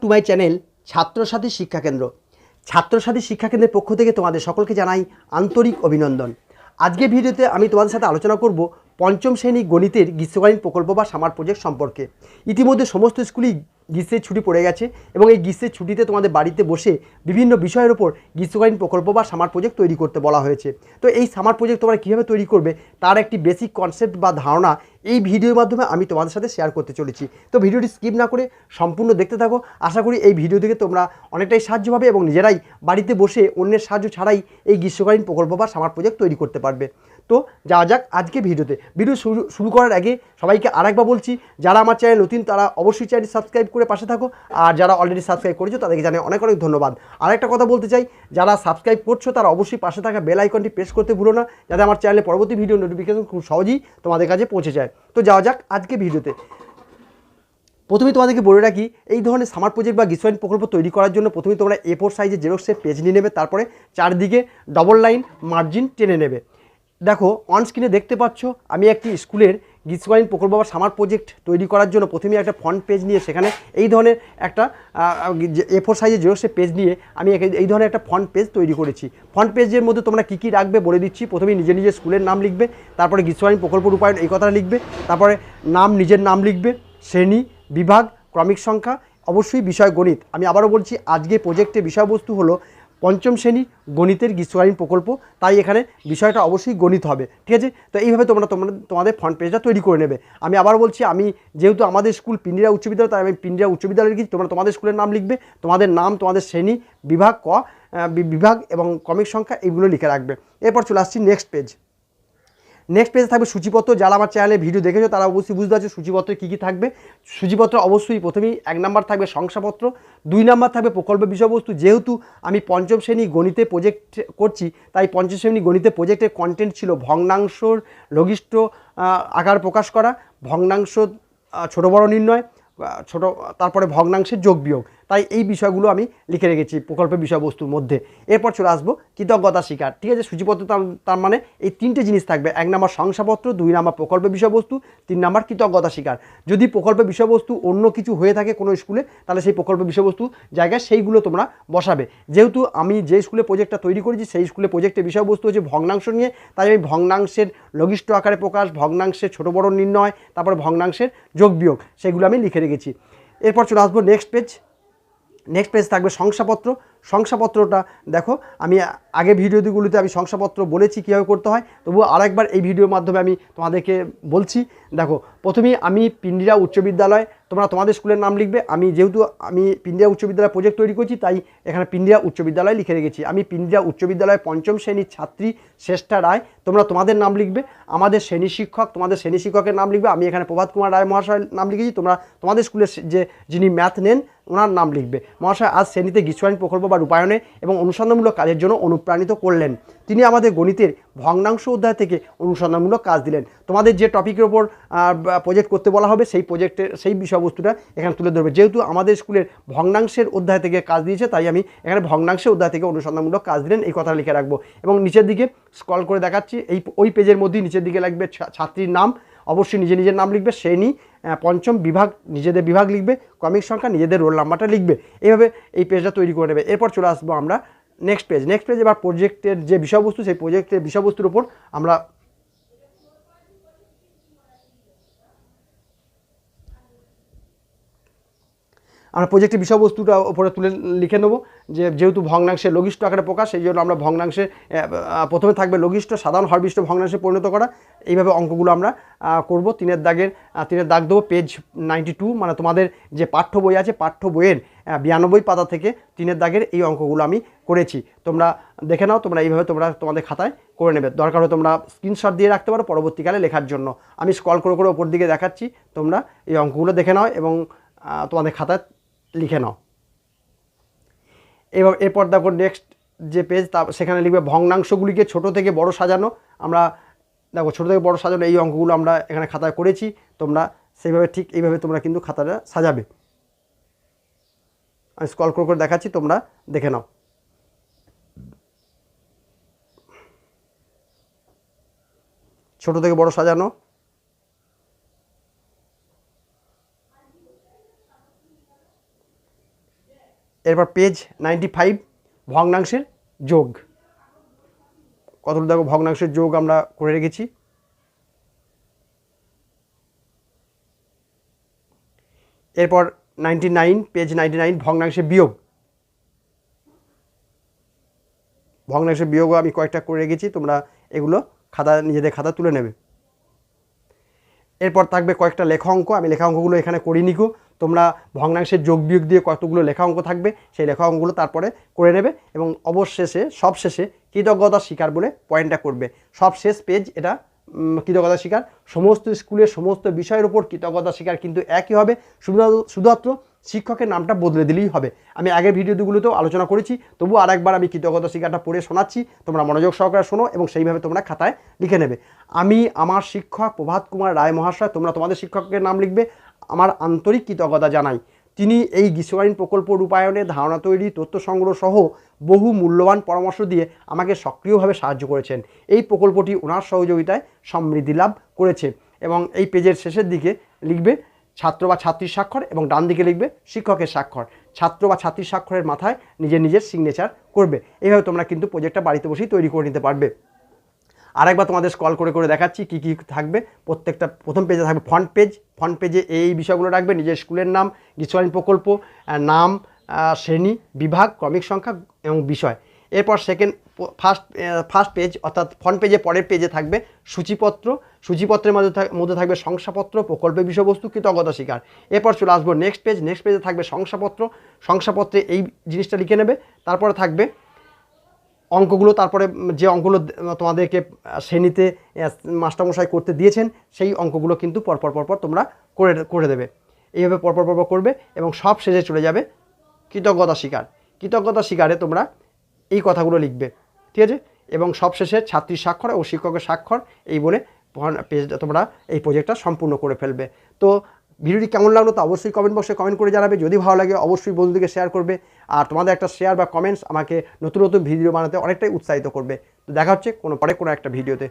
To my channel Chhatrasathi শিক্ষাকেন্দ্র ছাত্রসাথী শিক্ষাকেন্দ্রের পক্ষ থেকে তোমাদের সকলকে জানাই আন্তরিক অভিনন্দন। আজকে ভিডিওতে আমি তোমাদের সাথে আলোচনা করব পঞ্চম শ্রেণি গণিতের গ্রীষ্মকালীন প্রকল্প বা সামার প্রজেক্ট সম্পর্কে। ইতিমধ্যে সমস্ত স্কুলই গ্রীষ্মের ছুটি পড়ে গেছে এবং এই গ্রীষ্মের ছুটিতে তোমাদের বাড়িতে বসে বিভিন্ন বিষয়ের উপর গ্রীষ্মকালীন প্রকল্প বা সামার প্রজেক্ট তৈরি করতে বলা হয়েছে। তো এই সামার প্রজেক্ট তোমরা কীভাবে তৈরি করবে, তার একটি বেসিক কনসেপ্ট বা ধারণা এই ভিডিওর মাধ্যমে আমি তোমাদের সাথে শেয়ার করতে চলেছি। তো ভিডিওটি স্কিপ না করে সম্পূর্ণ দেখতে থাকো। আশা করি এই ভিডিও থেকে তোমরা অনেকটাই সাহায্য পাবে এবং নিজেরাই বাড়িতে বসে অন্যের সাহায্য ছাড়াই এই গ্রীষ্মকালীন প্রকল্প বা সামার প্রজেক্ট তৈরি করতে পারবে। তো যাওয়া যাক আজকে ভিডিওতে। ভিডিও শুরু শুরু করার আগে সবাইকে আরেকবার বলছি, যারা আমার চ্যানেল নতুন, তারা অবশ্যই চ্যানেল সাবস্ক্রাইব করে পাশে থাকো। আর যারা অলরেডি সাবস্ক্রাইব করেছ, তাদেরকে জানাই অনেক অনেক ধন্যবাদ। আরেকটা কথা বলতে চাই, যারা সাবস্ক্রাইব করছ, তারা অবশ্যই পাশে থাকা বেল আইকনটি প্রেস করতে ভুলো না, যাতে আমার চ্যানেলে পরবর্তী ভিডিও নোটিফিকেশন খুব সহজেই তোমাদের কাছে পৌঁছে যায়। তো যাওয়া যাক আজকে ভিডিওতে। প্রথমে তোমাদেরকে বলে রাখি, এই ধরনের সামার প্রজেক্ট বা গ্রীষ্মায়ন প্রকল্প তৈরি করার জন্য প্রথমে তোমরা এ ফোর সাইজের জেরক্সের পেজ নিয়ে নেবে, তারপরে চারদিকে ডবল লাইন মার্জিন টেনে নেবে। দেখো অন স্ক্রিনে দেখতে পাচ্ছ, আমি একটি স্কুলের গ্রীষ্মকালীন প্রকল্প বা সামার প্রজেক্ট তৈরি করার জন্য প্রথমে একটা ফ্রন্ট পেজ নিয়ে সেখানে এই ধরনের একটা এ ফোর সাইজের জেরক্সের পেজ নিয়ে আমি এই ধরনের একটা ফ্রন্ট পেজ তৈরি করেছি। ফ্রন্ট পেজের মধ্যে তোমরা কী কী রাখবে বলে দিচ্ছি। প্রথমে নিজে নিজের স্কুলের নাম লিখবে, তারপরে গ্রীষ্মকালীন প্রকল্প রূপায়ণ এই কথাটা লিখবে, তারপরে নাম, নিজের নাম লিখবে, শ্রেণি, বিভাগ, ক্রমিক সংখ্যা, অবশ্যই বিষয় গণিত। আমি আবারও বলছি, আজকে প্রজেক্টের বিষয়বস্তু হলো পঞ্চম শ্রেণি গণিতের গ্রীষ্মকালীন প্রকল্প, তাই এখানে বিষয়টা অবশ্যই গণিত হবে, ঠিক আছে? তো এইভাবে তোমরা তোমরা তোমাদের ফ্রন্ট পেজটা তৈরি করে নেবে। আমি আবার বলছি, আমি যেহেতু আমাদের স্কুল পিন্ডিরা উচ্চ বিদ্যালয়, তাই আমি পিন্ডিরা উচ্চ বিদ্যালয়ে লিখি তোমরা তোমাদের স্কুলের নাম লিখবে, তোমাদের নাম, তোমাদের শ্রেণি, বিভাগ ক বিভাগ এবং কমিক সংখ্যা, এইগুলো লিখে রাখবে। এরপর চলে আসছি নেক্সট পেজ নেক্সট পেজে থাকবে সূচিপত্র। যারা আমার চ্যানেলে ভিডিও দেখেছ, তারা অবশ্যই বুঝতে পারছ সূচিপত্রে কী কী থাকবে। সূচিপত্র অবশ্যই প্রথমেই এক নাম্বার থাকবে শংসাপত্র, দুই নাম্বার থাকবে প্রকল্প বিষয়বস্তু। যেহেতু আমি পঞ্চম শ্রেণি গণিতে প্রজেক্ট করছি, তাই পঞ্চম শ্রেণি গণিতে প্রজেক্টের কন্টেন্ট ছিল ভগ্নাংশর লঘিষ্ঠ আকার প্রকাশ করা, ভগ্নাংশ ছোট বড় নির্ণয় ছোট, তারপরে ভগ্নাংশের যোগ বিয়োগ। তাই এই বিষয়গুলো আমি লিখে রেখেছি প্রকল্পের বিষয়বস্তুর মধ্যে। এরপর চলে আসব কৃতজ্ঞতা স্বীকার ঠিক আছে সূচিপত্র তার মানে এই তিনটে জিনিস থাকবে। এক নম্বর শংসাপত্র, দুই নম্বর প্রকল্পের বিষয়বস্তু, তিন নম্বর কৃতজ্ঞতা স্বীকার যদি প্রকল্পের বিষয়বস্তু অন্য কিছু হয়ে থাকে কোনো স্কুলে, তাহলে সেই প্রকল্প বিষয়বস্তু জায়গায় সেইগুলো তোমরা বসাবে। যেহেতু আমি যে স্কুলে প্রজেক্টটা তৈরি করেছি, সেই স্কুলে প্রজেক্টের বিষয়বস্তু হচ্ছে ভগ্নাংশ নিয়ে, তাই আমি ভগ্নাংশের লঘিষ্ঠ আকারে প্রকাশ, ভগ্নাংশের ছোট বড় নির্ণয়, তারপরে ভগ্নাংশের যোগ বিয়োগ, সেগুলো আমি লিখে রেখেছি। এরপর চলে আসব নেক্সট পেজ নেক্সট পেজ থাকবে শংসাপত্র। শংসাপত্রটা দেখো, আমি আগে ভিডিওগুলিতে আমি শংসাপত্র বলেছি কীভাবে করতে হয়, তবুও আরেকবার এই ভিডিওর মাধ্যমে আমি তোমাদেরকে বলছি। দেখো, প্রথমেই আমি পিন্ডিরা উচ্চ বিদ্যালয় তোমরা তোমাদের স্কুলের নাম লিখবে। আমি যেহেতু আমি পিন্ডিয়া উচ্চ বিদ্যালয় প্রজেক্ট তৈরি করছি, তাই এখানে পিন্ডিয়া উচ্চ বিদ্যালয় লিখে রেখেছি। আমি পিন্ডিয়া উচ্চ বিদ্যালয় পঞ্চম শ্রেণির ছাত্রী শ্রেষ্ঠা রায়, তোমরা তোমাদের নাম লিখবে। আমাদের শ্রেণি শিক্ষক, তোমাদের শ্রেণি শিক্ষকের নাম লিখবে। আমি এখানে প্রভাত কুমার রায় মহাশয়ের নাম লিখেছি। তোমরা তোমাদের স্কুলের যে যিনি ম্যাথ নেন, ওনার নাম লিখবে। মহাশয় আজ শ্রেণীতে গ্রীষ্মকালীন প্রকল্প বা রূপায়ণে এবং অনুসন্ধানমূলক কাজের জন্য অনুপ্রাণিত করলেন। তিনি আমাদের গণিতের ভগ্নাংশ অধ্যায় থেকে অনুসন্ধানমূলক কাজ দিলেন। তোমাদের যে টপিকের ওপর প্রজেক্ট করতে বলা হবে, সেই প্রজেক্টের সেই বিষয়বস্তুটা এখানে তুলে ধরবে। যেহেতু আমাদের স্কুলের ভগ্নাংশের অধ্যায় থেকে কাজ দিয়েছে, তাই আমি এখানে ভগ্নাংশের অধ্যায় থেকে অনুসন্ধানমূলক কাজ দিলেন, এই কথা লিখে রাখব। এবং নিচের দিকে স্কল করে দেখাচ্ছি, এই, ওই পেজের মধ্যেই নিচের দিকে লাগবে ছাত্রীর নাম। অবশ্যই নিজে নিজের নাম লিখবে, শ্রেণি পঞ্চম বিভাগ, নিজেদের বিভাগ লিখবে, ক্রমিক সংখ্যা, নিজেদের রোল নাম্বারটা লিখবে। এইভাবে এই পেজটা তৈরি করে নেবে। এরপর চলে আসব আমরা নেক্সট পেজ নেক্সট পেজ এবার প্রজেক্টের যে বিষয়বস্তু সেই প্রজেক্টের বিষয়বস্তুর উপর আমরা আমরা প্রজেক্টের বিষয়বস্তুটা ওপরে তুলে লিখে নেব যে যেহেতু ভগ্নাংশের লঘিষ্ঠ আকারে প্রকাশ, সেই জন্য আমরা ভগ্নাংশে প্রথমে থাকবে লঘিষ্ঠ, সাধারণ হরবিষ্ট ভগ্নাংশে পরিণত করা। এইভাবে অঙ্কগুলো আমরা করব। তিনের দাগের তিনের দাগ দেবো পেজ নাইনটি টু মানে তোমাদের যে পাঠ্য বই আছে, পাঠ্য বইয়ের বিরানব্বই পাতা থেকে তিনের দাগের এই অঙ্কগুলো আমি করেছি। তোমরা দেখে নাও, তোমরা এইভাবে তোমরা তোমাদের খাতায় করে নেবে। দরকার হলে তোমরা স্ক্রিনশট দিয়ে রাখতে পারো পরবর্তীকালে লেখার জন্য। আমি স্কল করে করে ওপর দিকে দেখাচ্ছি, তোমরা এই অঙ্কগুলো দেখে নাও এবং তোমাদের খাতায় লিখে নাও। এবার এরপর দেখো নেক্সট যে পেজ তা সেখানে লিখবে ভগ্নাংশগুলিকে ছোট থেকে বড় সাজানো। আমরা দেখো ছোট থেকে বড় সাজানো এই অঙ্কগুলো আমরা এখানে খাতায় করেছি। তোমরা সেইভাবে ঠিক এইভাবে তোমরা কিন্তু খাতাটা সাজাবে। আমি স্কল করে করে দেখাচ্ছি, তোমরা দেখে নাও। ছোট থেকে বড় সাজানো। এরপর পেজ নাইনটি ফাইভ ভগ্নাংশের যোগ। কতগুলো দেখো? ভগ্নাংশের যোগ আমরা করে রেখেছি। এরপর ninety nine page ninety nine ভগ্নাংশে বিয়োগ। ভগ্নাংশের বিয়োগও আমি কয়েকটা করে রেখেছি, তোমরা এগুলো খাতা, নিজেদের খাতা তুলে নেবে। এরপর থাকবে কয়েকটা লেখা অঙ্ক, আমি লেখা অঙ্কগুলো এখানে করিনি গো। তোমরা ভগ্নাংশের যোগ বিয়োগ দিয়ে কতগুলো লেখা অঙ্ক থাকবে, সেই লেখা অঙ্কগুলো তারপরে করে নেবে এবং অবশেষে, সবশেষে কৃতজ্ঞতা স্বীকার বলে পয়েন্টটা করবে। সব শেষ পেজ এটা কৃতজ্ঞতা শিকার। সমস্ত স্কুলের সমস্ত বিষয়ের উপর কৃতজ্ঞতা শিকার কিন্তু একই হবে। শুধুমাত্র শিক্ষকের নামটা বদলে দিলেই হবে। আমি আগের ভিডিওগুলোতেও আলোচনা করেছি তবু আরেকবার আমি কৃতজ্ঞতা শিকারটা পড়ে শোনাচ্ছি। তোমরা মনোযোগ সহকারে শোনো এবং সেইভাবে তোমরা খাতায় লিখে নেবে। আমি, আমার শিক্ষক প্রভাত কুমার রায় মহাশয়, তোমরা তোমাদের শিক্ষকের নাম লিখবে। আমার আন্তরিক কৃতজ্ঞতা জানাই। তিনি এই গ্রীষ্মকালীন প্রকল্প রূপায়ণে ধারণা তৈরি, তথ্য সংগ্রহ সহ বহু মূল্যবান পরামর্শ দিয়ে আমাকে সক্রিয়ভাবে সাহায্য করেছেন। এই প্রকল্পটি ওনার সহযোগিতায় সমৃদ্ধি লাভ করেছে এবং এই পেজের শেষের দিকে লিখবে, ছাত্র বা ছাত্রীর স্বাক্ষর এবং ডান দিকে লিখবে, শিক্ষকের স্বাক্ষর। ছাত্র বা ছাত্রীর স্বাক্ষরের মাথায় নিজের নিজের সিগনেচার করবে। এইভাবে তোমরা কিন্তু প্রজেক্টটা বাড়িতে বসেই তৈরি করে নিতে পারবে। আরেকবার তোমাদের স্কল করে করে দেখাচ্ছি কী কী থাকবে। প্রত্যেকটা প্রথম পেজে থাকবে ফ্রন্ট পেজ ফ্রন্ট পেজে এই বিষয়গুলো রাখবে, নিজের স্কুলের নাম গ্রীষ্মকালীন প্রকল্প নাম শ্রেণি, বিভাগ, ক্রমিক সংখ্যা এবং বিষয়। এরপর সেকেন্ড ফার্স্ট ফার্স্ট পেজ অর্থাৎ ফ্রন্ট পেজে পরের পেজে থাকবে সূচিপত্র। সূচিপত্রের মধ্যে মধ্যে থাকবে শংসাপত্র, প্রকল্পের বিষয়বস্তু, কৃতজ্ঞতা স্বীকার। এরপর চলে আসব নেক্সট পেজ নেক্সট পেজে থাকবে শংসাপত্র। শংসাপত্রে এই জিনিসটা লিখে নেবে। তারপরে থাকবে অঙ্কগুলো তারপরে যে অঙ্কগুলো তোমাদেরকে শ্রেণীতে মাস্টারমশাই করতে দিয়েছেন, সেই অঙ্কগুলো কিন্তু পরপর পরপর তোমরা করে করে দেবে। এইভাবে পরপর পরপর করবে এবং সব শেষে চলে যাবে কৃতজ্ঞতা শিকার। কৃতজ্ঞতা শিকারে তোমরা এই কথাগুলো লিখবে, ঠিক আছে? এবং সব শেষে ছাত্রীর স্বাক্ষর ও শিক্ষকের স্বাক্ষর, এই বলে তোমরা এই প্রজেক্টটা সম্পূর্ণ করে ফেলবে। তো ভিডিওটি কেমন লাগল তো অবশ্যই কমেন্ট বক্সে কমেন্ট করে জানাবে। যদি ভালো লাগে, অবশ্যই বন্ধুদেরকে শেয়ার করবে। আর তোমাদের একটা শেয়ার বা কমেন্টস আমাকে নতুন নতুন ভিডিও বানাতে অনেকটাই উৎসাহিত করবে। তো দেখা হচ্ছে কোনো পরে কোনো একটা ভিডিওতে